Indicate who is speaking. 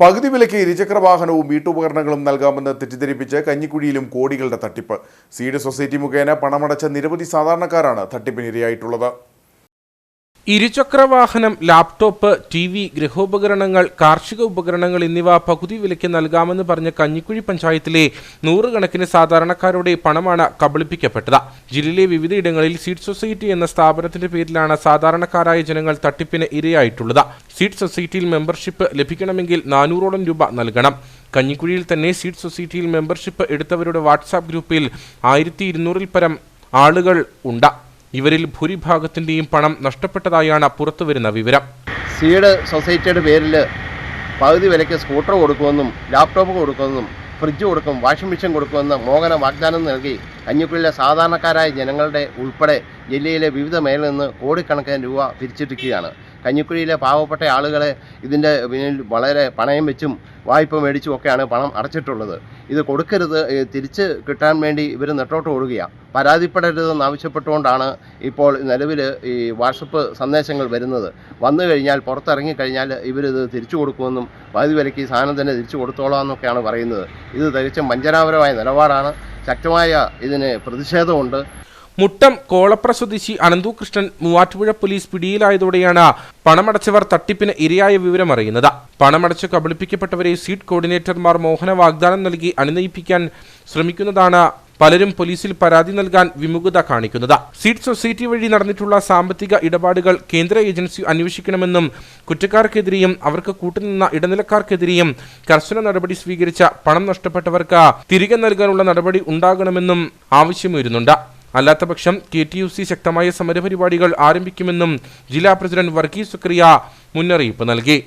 Speaker 1: പകുതി വിലയ്ക്ക് ഇരുചക്ര വാഹനവും വീട്ടുപകരണങ്ങളും നൽകാമെന്ന് തെറ്റിദ്ധരിപ്പിച്ച് കഞ്ഞിക്കുഴിയിലും കോടികളുടെ തട്ടിപ്പ്. സീഡ് സൊസൈറ്റി മുഖേന പണമടച്ച നിരവധി സാധാരണക്കാരാണ് തട്ടിപ്പിനിരയായിട്ടുള്ളത്.
Speaker 2: ഇരുചക്ര വാഹനം ലാപ്ടോപ്പ് ടി വി ഗൃഹോപകരണങ്ങൾ കാർഷിക ഉപകരണങ്ങൾ എന്നിവ പകുതി വിലയ്ക്ക് നൽകാമെന്ന് പറഞ്ഞ കഞ്ഞിക്കുഴി പഞ്ചായത്തിലെ നൂറുകണക്കിന് സാധാരണക്കാരുടെ പണമാണ് കബളിപ്പിക്കപ്പെട്ടത്. ജില്ലയിലെ വിവിധയിടങ്ങളിൽ സീഡ് സൊസൈറ്റി എന്ന സ്ഥാപനത്തിന്റെ പേരിലാണ് സാധാരണക്കാരായ ജനങ്ങൾ തട്ടിപ്പിന് ഇരയായിട്ടുള്ളത്. സീഡ് സൊസൈറ്റിയിൽ മെമ്പർഷിപ്പ് ലഭിക്കണമെങ്കിൽ നാനൂറോളം രൂപ നൽകണം. കഞ്ഞിക്കുഴിയിൽ തന്നെ സീഡ് സൊസൈറ്റിയിൽ മെമ്പർഷിപ്പ് എടുത്തവരുടെ വാട്സാപ്പ് ഗ്രൂപ്പിൽ ആയിരത്തി ഇരുന്നൂറിൽ പരം ആളുകൾ ഉണ്ട്. ഇവരിൽ ഭൂരിഭാഗത്തിന്റെയും പണം നഷ്ടപ്പെട്ടതായാണ് പുറത്തുവരുന്ന വിവരം.
Speaker 3: സീഡ് സൊസൈറ്റിയുടെ പേരിൽ പകുതി വിലയ്ക്ക് സ്കൂട്ടർ കൊടുക്കുമെന്നും ലാപ്ടോപ്പ് കൊടുക്കുമെന്നും ഫ്രിഡ്ജ് കൊടുക്കും വാഷിംഗ് മെഷീൻ കൊടുക്കുമെന്ന് മോഹന വാഗ്ദാനം നൽകി. കഞ്ഞിക്കുഴിയിലെ സാധാരണക്കാരായ ജനങ്ങളുടെ ഉൾപ്പെടെ ജില്ലയിലെ വിവിധ മേഖലയിൽ നിന്ന് കോടിക്കണക്കിന് രൂപ പിരിച്ചിട്ടിരിക്കുകയാണ് കഞ്ഞിക്കുഴിയിലെ പാവപ്പെട്ട ആളുകളെ ഇതിന്റെ പിന്നിൽ വളരെ പണയം വെച്ചും വായ്പ മേടിച്ചും ഒക്കെയാണ് പണം അടച്ചിട്ടുള്ളത്. ഇത് കൊടുക്കരുത് തിരിച്ച് കിട്ടാൻ വേണ്ടി ഇവർ നെട്ടോട്ട് ഓടുകയാണ്. പരാതിപ്പെടരുതെന്ന് ആവശ്യപ്പെട്ടുകൊണ്ടാണ് ഇപ്പോൾ നിലവിൽ ഈ വാട്സപ്പ് സന്ദേശങ്ങൾ വരുന്നത്. വന്നു കഴിഞ്ഞാൽ പുറത്തിറങ്ങി കഴിഞ്ഞാൽ ഇവരിത് തിരിച്ചു കൊടുക്കുമെന്നും പകുതി വിലയ്ക്ക് സാധനം തന്നെ തിരിച്ചു കൊടുത്തോളാം എന്നൊക്കെയാണ് പറയുന്നത്. ഇത് തികച്ചും വഞ്ചനാപരമായ നിലപാടാണ്. ശക്തമായ ഇതിന് പ്രതിഷേധമുണ്ട്.
Speaker 2: മുട്ടം കോളപ്ര സ്വദേശി അനന്തു കൃഷ്ണൻ മൂവാറ്റുപുഴ പോലീസ് പിടിയിലായതോടെയാണ് പണമടച്ചവർ തട്ടിപ്പിന് ഇരയായ വിവരം അറിയുന്നത്. പണമടച്ച് കബളിപ്പിക്കപ്പെട്ടവരെ സീറ്റ് കോർഡിനേറ്റർമാർ മോഹന വാഗ്ദാനം നൽകി അണിനയിപ്പിക്കാൻ ശ്രമിക്കുന്നതാണ് പലരും പോലീസിൽ പരാതി നൽകാൻ വിമുഖത കാണിക്കുന്നത്. സീറ്റ് സൊസൈറ്റി വഴി നടന്നിട്ടുള്ള സാമ്പത്തിക ഇടപാടുകൾ കേന്ദ്ര ഏജൻസി അന്വേഷിക്കണമെന്നും കുറ്റക്കാർക്കെതിരെയും അവർക്ക് കൂട്ടുനിന്ന ഇടനിലക്കാർക്കെതിരെയും കർശന നടപടി സ്വീകരിച്ച പണം നഷ്ടപ്പെട്ടവർക്ക് തിരികെ നൽകാനുള്ള നടപടി ഉണ്ടാകണമെന്നും ആവശ്യമുയരുന്നുണ്ട്. അല്ലാത്തപക്ഷം കെ ടി യു സി ശക്തമായ സമരപരിപാടികൾ ആരംഭിക്കുമെന്നും ജില്ലാ പ്രസിഡന്റ് വർഗീസ് സുക്രിയ മുന്നറിയിപ്പ് നൽകി.